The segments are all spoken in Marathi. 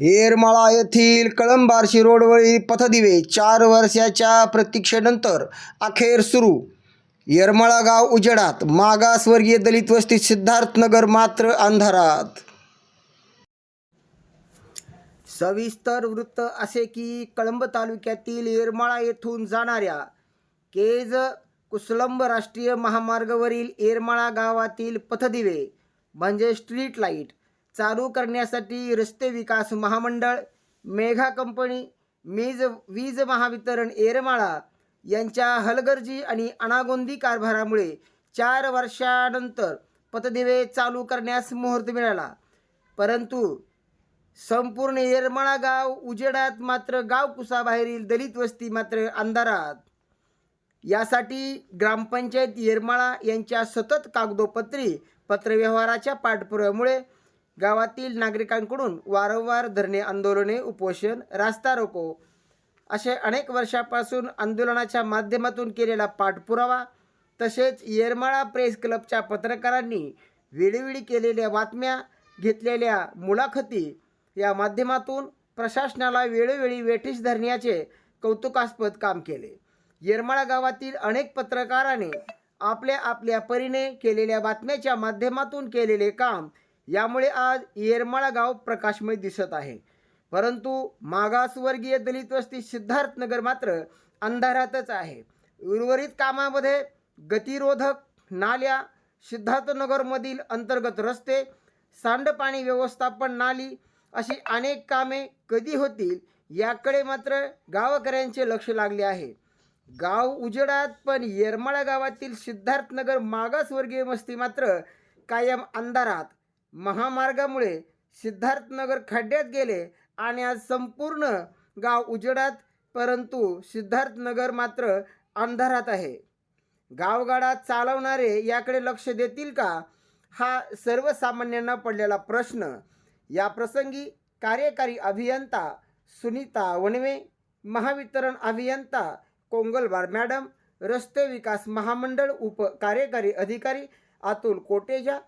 येरमाळा येथील कळंबारशी रोडवरील पथदिवे चार वर्षाच्या प्रतीक्षेनंतर अखेर सुरू. येरमाळा गाव उजेडात मागासवर्गीय दलित वस्ती सिद्धार्थनगर मात्र अंधारात. सविस्तर वृत्त असे की कळंब तालुक्यातील येरमाळा येथून जाणाऱ्या केज कुसलंब राष्ट्रीय महामार्गावरील येरमाळा गावातील पथदिवे म्हणजे स्ट्रीट लाइट चालू करण्यासाठी रस्ते विकास महामंडळ मेघा कंपनी मीज वीज महावितरण येरमाळा यांच्या हलगर्जी आणि अनागोंदी कारभारामुळे चार वर्षानंतर पतदिवे चालू करण्यास मुहूर्त मिळाला. परंतु संपूर्ण येरमाळा गाव उजेडात मात्र गाव कुसाबाहेरील दलित वस्ती मात्र अंधारात. यासाठी ग्रामपंचायत येरमाळा यांच्या सतत कागदोपत्री पत्रव्यवहाराच्या पाठपुराव्यामुळे गावातील नागरिकांकडून वारंवार धरणे आंदोलने उपोषण रास्ता रोको. असे अनेक वर्षापासून आंदोलनाच्या माध्यमातून केलेला पाठपुरावा तसेच येरमाळा प्रेस क्लबच्या पत्रकारांनी वेळोवेळी केलेल्या बातम्या घेतलेल्या मुलाखती या माध्यमातून प्रशासनाला वेळोवेळी वेठीस धरण्याचे कौतुकास्पद काम केले. येरमाळा गावातील अनेक पत्रकारांनी आपल्या आपल्या परीने केलेल्या बातम्याच्या माध्यमातून केलेले काम यामुळे आज येरमाळा गाव प्रकाशमय दिसत आहे. परंतु मागासवर्गीय दलित वस्ती सिद्धार्थनगर मात्र अंधारातच आहे. उर्वरित कामामध्ये गतिरोधक नाल्या सिद्धार्थनगरमधील अंतर्गत रस्ते सांडपाणी व्यवस्थापन नाली अशी अनेक कामे कधी होतील याकडे मात्र गावकऱ्यांचे लक्ष लागले आहे. गाव उजेडात पण येरमाळा गावातील सिद्धार्थनगर मागासवर्गीय वस्ती मात्र कायम अंधारात. महामार्गामुळे सिद्धार्थनगर खड्ड्यात गेले आणि आज संपूर्ण गाव उजेडात परंतु सिद्धार्थनगर मात्र अंधारात आहे. गावगाडा चालवणारे याकडे लक्ष देतील का? हा सर्वसामान्यांना पडलेला प्रश्न. या प्रसंगी कार्यकारी अभियंता सुनीता वणवे महावितरण अभियंता कोंगलवार मॅडम रस्ते विकास महामंडळ उप कार्यकारी अधिकारी अतुल कोटेजा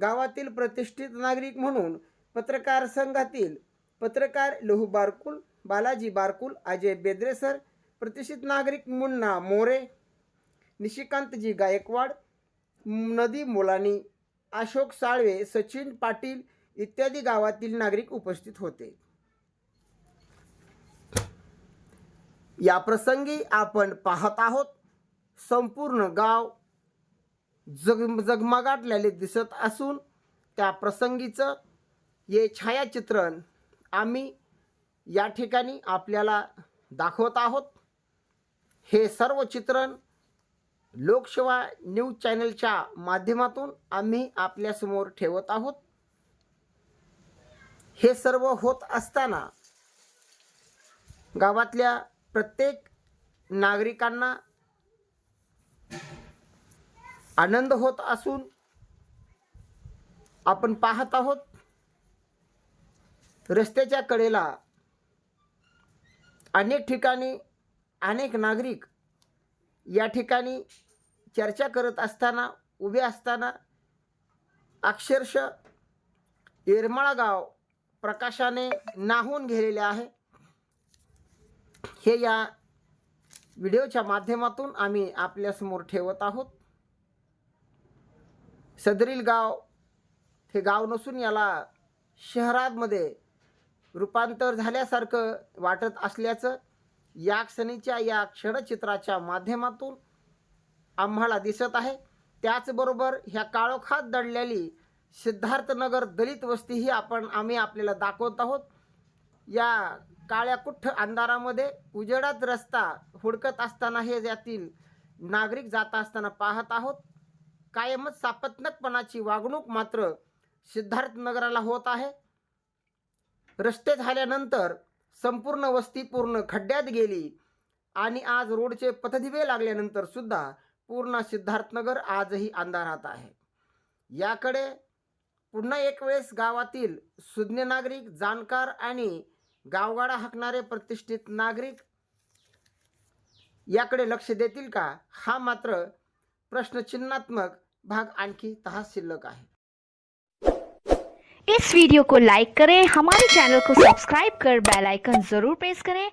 गावातील प्रतिष्ठित नागरिक म्हणून पत्रकार संघातील पत्रकार लहू बारकुल बालाजी बारकुल अजय बेद्रेसर प्रतिष्ठित नागरिक मुन्ना मोरे निशिकांतजी गायकवाड नदी मोलानी अशोक साळवे सचिन पाटील इत्यादी गावातील नागरिक उपस्थित होते. या प्रसंगी आपण पाहत आहोत संपूर्ण गाव जग जगमगाटलेले दिसत असून त्या प्रसंगीचं हे छायाचित्रण आम्ही या ठिकाणी आपल्याला दाखवत आहोत. हे सर्व चित्रण लोकसेवा न्यूज चॅनलच्या माध्यमातून आम्ही आपल्यासमोर ठेवत आहोत. हे सर्व होत असताना गावातल्या प्रत्येक नागरिकांना आनंद होत असून आपण पाहत आहोत रस्त्याच्या कडेला अनेक ठिकाणी अनेक नागरिक या ठिकाणी चर्चा करत असताना उभे असताना अक्षरशः येरमाळगाव प्रकाशाने नाहून गेलेले आहे. हे या व्हिडिओच्या माध्यमातून आम्ही आपल्यासमोर ठेवत आहोत. सदरील गाव हे गाव नसून याला शहरामध्ये रूपांतर झाल्यासारखं वाटत असल्याचं या क्षणीच्या या क्षणचित्राच्या माध्यमातून आम्हाला दिसत आहे. त्याचबरोबर ह्या काळोखात दडलेली सिद्धार्थनगर दलित वस्तीही आपण आम्ही आपल्याला दाखवत आहोत. या काळ्या कुठ्ठ अंधारामध्ये उजेडात रस्ता हुडकत असताना हे यातील नागरिक जात असताना पाहत आहोत. कायमच सापत्नकपणाची वागणूक मात्र सिद्धार्थनगराला होत आहे. रस्ते झाल्यानंतर संपूर्ण वस्ती पूर्ण खड्ड्यात गेली आणि आज रोडचे पथदिवे लागल्यानंतर सुद्धा पूर्ण सिद्धार्थनगर आजही अंधारात आहे. याकडे पुन्हा एक वेळेस गावातील सुज्ञ नागरिक जाणकार आणि गावगाडा हाकणारे प्रतिष्ठित नागरिक याकडे लक्ष देतील का? हा मात्र प्रश्नचिन्हात्मक भाग आणखी तहा शिल्लक आहे. इस वीडियो को लाइक करें हमारे चैनल को सब्सक्राइब कर बेल आइकन जरूर प्रेस करें।